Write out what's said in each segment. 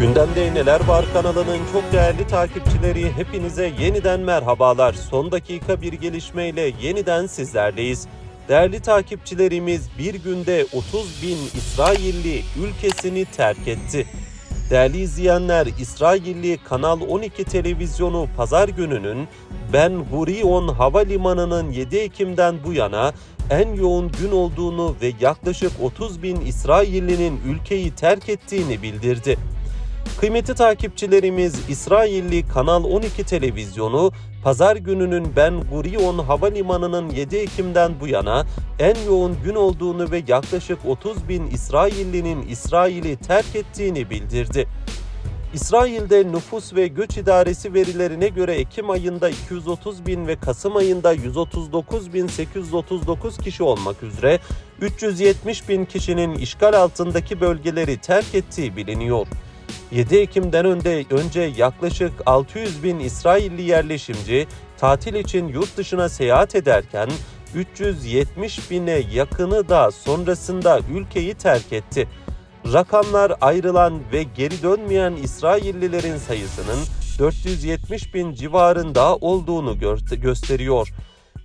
Gündemde Neler Var kanalının çok değerli takipçileri hepinize yeniden merhabalar. Son dakika bir gelişmeyle yeniden sizlerleyiz. Değerli takipçilerimiz bir günde 30 bin İsrailli ülkesini terk etti. Değerli izleyenler, İsrailli Kanal 12 televizyonu pazar gününün Ben Gurion Havalimanı'nın 7 Ekim'den bu yana en yoğun gün olduğunu ve yaklaşık 30 bin İsraillinin ülkeyi terk ettiğini bildirdi. Kıymetli takipçilerimiz İsrailli Kanal 12 televizyonu pazar gününün Ben Gurion Havalimanı'nın 7 Ekim'den bu yana en yoğun gün olduğunu ve yaklaşık 30 bin İsraillinin İsrail'i terk ettiğini bildirdi. İsrail'de nüfus ve göç idaresi verilerine göre Ekim ayında 230 bin ve Kasım ayında 139 bin 839 kişi olmak üzere 370 bin kişinin işgal altındaki bölgeleri terk ettiği biliniyor. 7 Ekim'den önde, önce yaklaşık 600 bin İsrailli yerleşimci tatil için yurt dışına seyahat ederken 370 bine yakını da sonrasında ülkeyi terk etti. Rakamlar ayrılan ve geri dönmeyen İsraillilerin sayısının 470 bin civarında olduğunu gö- gösteriyor.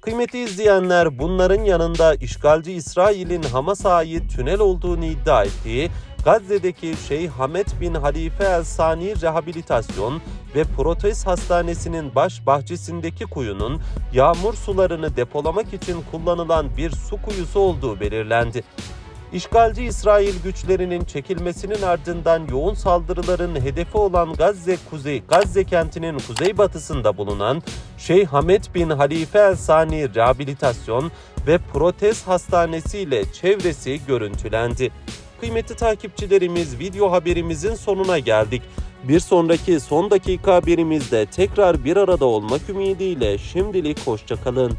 Kıymetli izleyenler bunların yanında işgalci İsrail'in Hamas'a ait tünel olduğunu iddia ettiği Gazze'deki Şeyh Hamed bin Halife El Sani Rehabilitasyon ve Protez Hastanesi'nin baş bahçesindeki kuyunun yağmur sularını depolamak için kullanılan bir su kuyusu olduğu belirlendi. İşgalci İsrail güçlerinin çekilmesinin ardından yoğun saldırıların hedefi olan Gazze Kuzey Gazze kentinin kuzeybatısında bulunan Şeyh Hamed bin Halife El Sani Rehabilitasyon ve Protez Hastanesi ile çevresi görüntülendi. Kıymetli takipçilerimiz video haberimizin sonuna geldik. Bir sonraki son dakika haberimizde tekrar bir arada olmak ümidiyle şimdilik hoşçakalın.